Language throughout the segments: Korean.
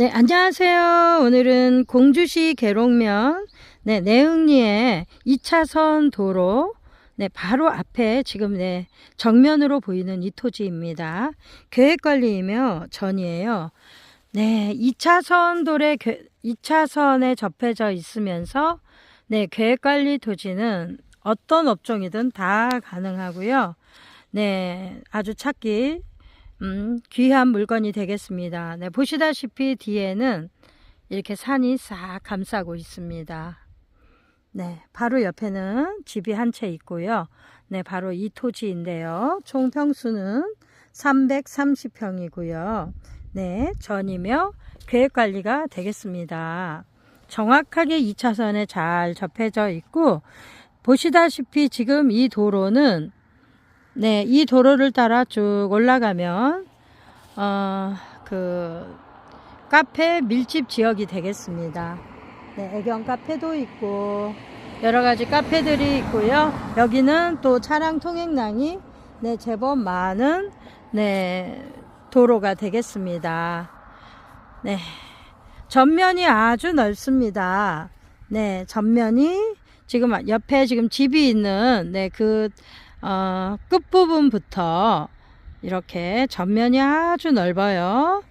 네, 안녕하세요. 오늘은 공주시 계룡면, 네, 내흥리의 2차선 도로, 네, 바로 앞에 지금 네, 정면으로 보이는 이 토지입니다. 계획관리이며 전이에요. 네, 2차선 도로에, 2차선에 접해져 있으면서, 네, 계획관리 토지는 어떤 업종이든 다 가능하고요. 네, 아주 찾기 음, 귀한 물건이 되겠습니다. 네, 보시다시피 뒤에는 이렇게 산이 싹 감싸고 있습니다. 네, 바로 옆에는 집이 한 채 있고요. 네, 바로 이 토지인데요. 총 평수는 330평이고요. 네, 전이며 계획 관리가 되겠습니다. 정확하게 2차선에 잘 접해져 있고 보시다시피 지금 이 도로는 네, 이 도로를 따라 쭉 올라가면 어, 그 카페 밀집 지역이 되겠습니다. 네, 애견 카페도 있고 여러 가지 카페들이 있고요. 여기는 또 차량 통행량이 네, 제법 많은 네, 도로가 되겠습니다. 네. 전면이 아주 넓습니다. 네, 전면이 지금 옆에 지금 집이 있는 네, 그 어, 끝부분부터 이렇게 전면이 아주 넓어요.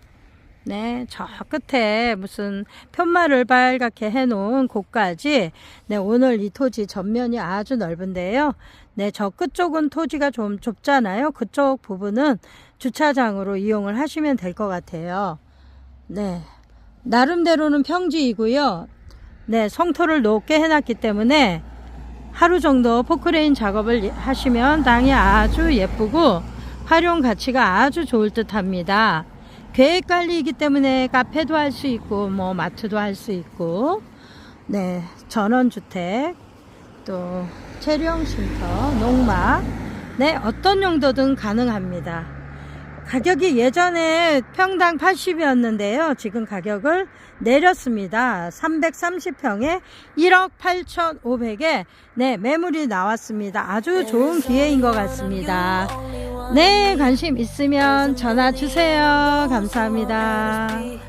네, 저 끝에 무슨 편마를 빨갛게 해놓은 곳까지 네, 오늘 이 토지 전면이 아주 넓은데요. 네, 저 끝쪽은 토지가 좀 좁잖아요. 그쪽 부분은 주차장으로 이용을 하시면 될 것 같아요. 네, 나름대로는 평지이고요. 네, 성토를 높게 해놨기 때문에 하루 정도 포크레인 작업을 하시면 땅이 아주 예쁘고 활용 가치가 아주 좋을 듯 합니다. 계획 관리이기 때문에 카페도 할 수 있고 뭐 마트도 할 수 있고 네 전원주택 또 체령 쉼터 농막 네 어떤 용도든 가능합니다. 가격이 예전에 평당 80이었는데요. 지금 가격을 내렸습니다. 330평에 1억 8,500에 네, 매물이 나왔습니다. 아주 좋은 기회인 것 같습니다. 네, 관심 있으면 전화 주세요. 감사합니다.